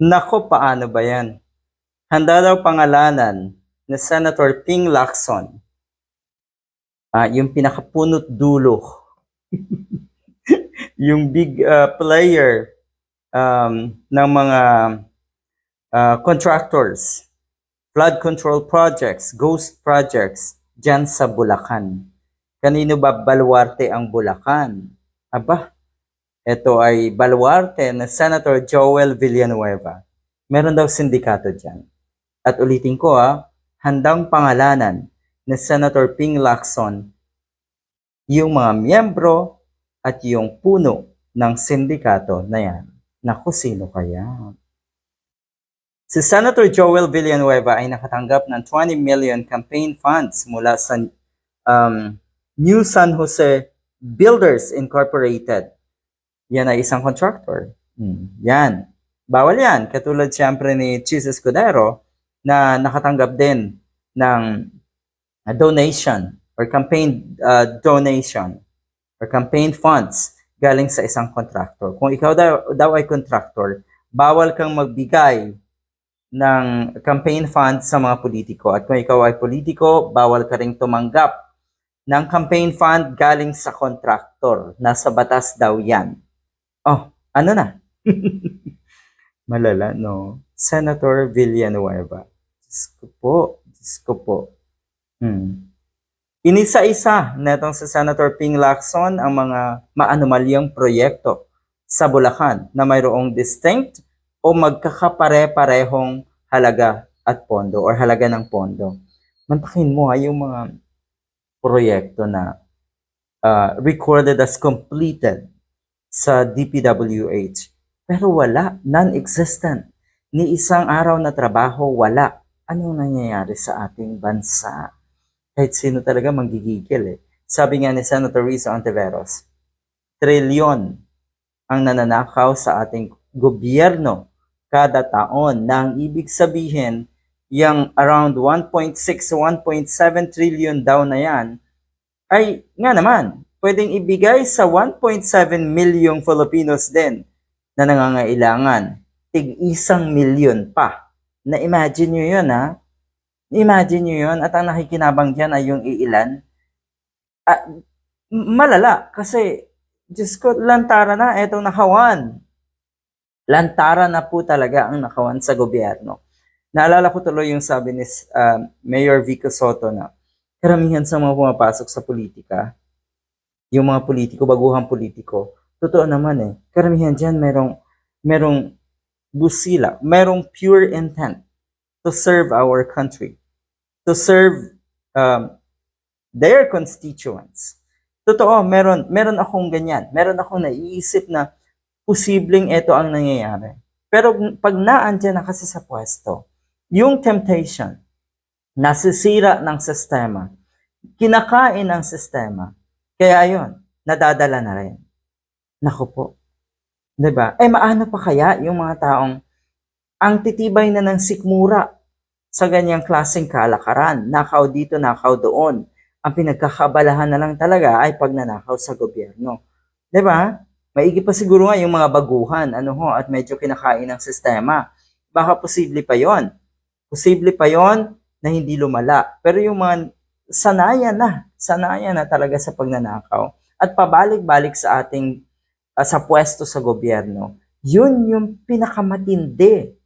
Nako, paano ba yan? Handa daw pangalanan ni Senator Ping Lacson. Ah, yung pinakapunot dulo. yung big uh, player um, ng mga uh, contractors, flood control projects, ghost projects, dyan sa Bulacan. Kanino ba baluarte ang Bulacan? Aba, ito ay baluarte na Senator Joel Villanueva. Meron daw sindikato dyan. At ulitin ko ha, handang pangalanan ni Senator Ping Lacson yung mga miyembro at yung puno ng sindikato na yan. Naku, sino kaya? Si Senator Joel Villanueva ay nakatanggap ng 20 million campaign funds mula sa um, New San Jose Builders Incorporated. Yan ay isang contractor. Hmm, Yan. Bawal yan. Katulad siyempre ni Jesus Escudero na nakatanggap din ng uh, donation or campaign uh, donation or campaign funds galing sa isang contractor. Kung ikaw daw, daw ay contractor, bawal kang magbigay ng campaign funds sa mga politiko. At kung ikaw ay politiko, bawal ka ring tumanggap ng campaign fund galing sa contractor. Nasa batas daw yan. Oh, ano na? Malala, no? Senator Villanueva. Diyos ko po. Diyos ko po. Hmm. Inisa-isa netong sa Senator Ping Lacson ang mga maanumalyang proyekto sa Bulacan na mayroong distinct o magkakapare-parehong halaga at pondo or halaga ng pondo. Mantakin mo ha yung mga proyekto na uh, recorded as completed sa DPWH. Pero wala, non-existent. Ni isang araw na trabaho, wala. Anong nangyayari sa ating bansa? Kahit sino talaga manggigigil eh. Sabi nga ni Senator Rizzo Antiveros, trilyon ang nananakaw sa ating gobyerno kada taon na ang ibig sabihin yung around 1.6 1.7 trillion daw na yan ay nga naman pwedeng ibigay sa 1.7 milyong Filipinos din na nangangailangan. Tig isang milyon pa. Na imagine nyo yun ha? Imagine nyo yun. At ang nakikinabang dyan ay yung iilan. Ah, malala. Kasi Diyos ko, lantara na, etong nakawan. Lantara na po talaga ang nakawan sa gobyerno. Naalala ko tuloy yung sabi ni uh, Mayor Vico Soto na karamihan sa mga pumapasok sa politika, yung mga politiko, baguhang politiko, totoo naman eh, karamihan dyan merong, merong busila, merong pure intent to serve our country, to serve um, their constituents. Totoo, meron, meron akong ganyan. Meron akong naiisip na posibleng ito ang nangyayari. Pero pag naandyan na kasi sa pwesto, yung temptation, nasisira ng sistema, kinakain ng sistema, kaya yon nadadala na rin. Naku po. ba? Eh maano pa kaya yung mga taong ang titibay na ng sikmura sa ganyang klaseng kalakaran, nakaw dito, nakaw doon, ang pinagkakabalahan na lang talaga ay pagnanakaw sa gobyerno. ba? Maigi pa siguro nga yung mga baguhan, ano ho, at medyo kinakain ng sistema. Baka posible pa 'yon. Posible pa 'yon na hindi lumala. Pero yung mga sanayan na, sanayan na talaga sa pagnanakaw at pabalik-balik sa ating ah, sa pwesto sa gobyerno. Yun yung pinakamatindi